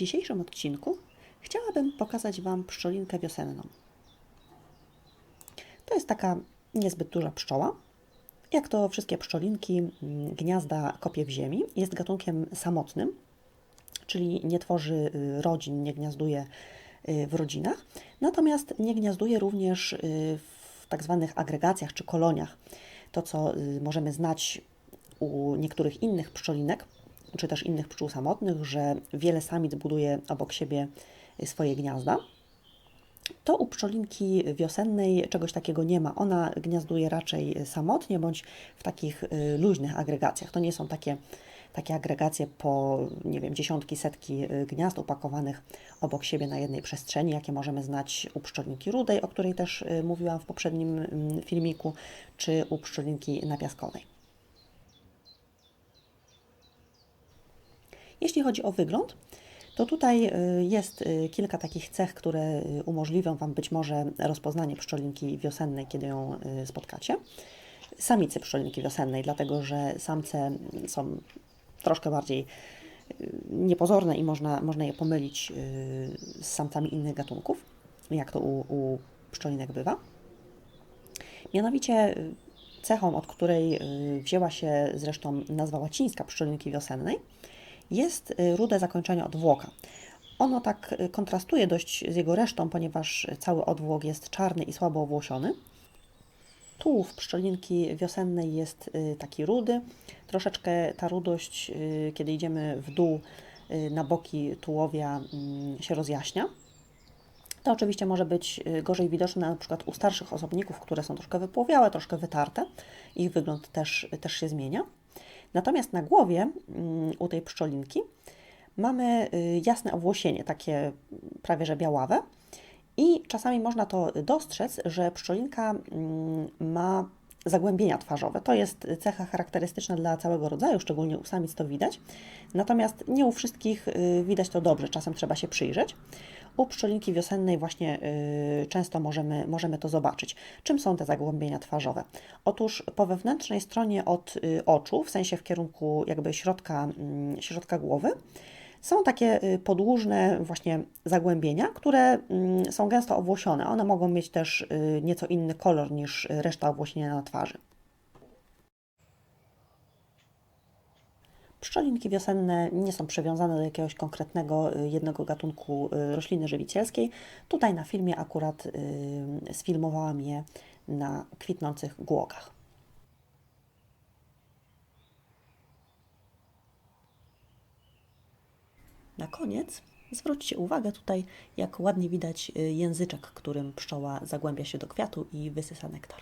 dzisiejszym odcinku chciałabym pokazać Wam pszczolinkę wiosenną. To jest taka niezbyt duża pszczoła. Jak to wszystkie pszczolinki, mm, gniazda kopie w ziemi. Jest gatunkiem samotnym, czyli nie tworzy y, rodzin, nie gniazduje y, w rodzinach. Natomiast nie gniazduje również y, w tak zwanych agregacjach czy koloniach. To, co możemy znać u niektórych innych pszczolinek, czy też innych pszczół samotnych, że wiele samic buduje obok siebie swoje gniazda. To u pszczolinki wiosennej czegoś takiego nie ma. Ona gniazduje raczej samotnie bądź w takich y, luźnych agregacjach. To nie są takie, takie agregacje po, nie wiem, dziesiątki, setki y, gniazd upakowanych obok siebie na jednej przestrzeni, jakie możemy znać u pszczolinki rudej, o której też y, mówiłam w poprzednim mm, filmiku, czy u pszczolinki napiaskowej. Jeśli chodzi o wygląd, to tutaj y, jest y, kilka takich cech, które y, umożliwią Wam być może rozpoznanie pszczolinki wiosennej, kiedy ją spotkacie. Samicy pszczolinki wiosennej, dlatego że samce są troszkę bardziej niepozorne i można, można je pomylić z samcami innych gatunków, jak to u, u pszczolinek bywa. Mianowicie cechą, od której wzięła się zresztą nazwa łacińska pszczolinki wiosennej, jest y, rude zakończenie odwłoka. Ono tak y, kontrastuje dość z jego resztą, ponieważ cały odwłok jest czarny i słabo owłosiony. Tułów pszczolinki wiosennej jest y, taki rudy. Troszeczkę ta rudość, kiedy idziemy w dół na boki tułowia, mm, się rozjaśnia. To oczywiście może być gorzej widoczne na przykład u starszych osobników, które są troszkę wypłowiałe, troszkę wytarte. Ich wygląd też, też się zmienia. Natomiast na głowie mm, u tej pszczolinki mamy y, jasne owłosienie, takie prawie że białawe. I czasami można to dostrzec, że pszczolinka mm, ma zagłębienia twarzowe. To jest cecha charakterystyczna dla całego rodzaju, szczególnie u samic to widać. Natomiast nie u wszystkich y, widać to dobrze, czasem trzeba się przyjrzeć. U pszczolinki wiosennej właśnie y, często możemy, możemy to zobaczyć. Czym są te zagłębienia twarzowe? Otóż po wewnętrznej stronie od y, oczu, w sensie w kierunku jakby środka, mm, środka głowy, są takie y, podłużne właśnie zagłębienia, które mm, są gęsto owłosione. One mogą mieć też nieco inny kolor niż reszta owłosienia na twarzy. Pszczolinki wiosenne nie są przywiązane do jakiegoś konkretnego y, jednego gatunku y, rośliny żywicielskiej. Tutaj na filmie akurat y, sfilmowałam je na kwitnących głogach. Na koniec zwróćcie uwagę tutaj, jak ładnie widać języczek, którym pszczoła zagłębia się do kwiatu i wysysa nektar.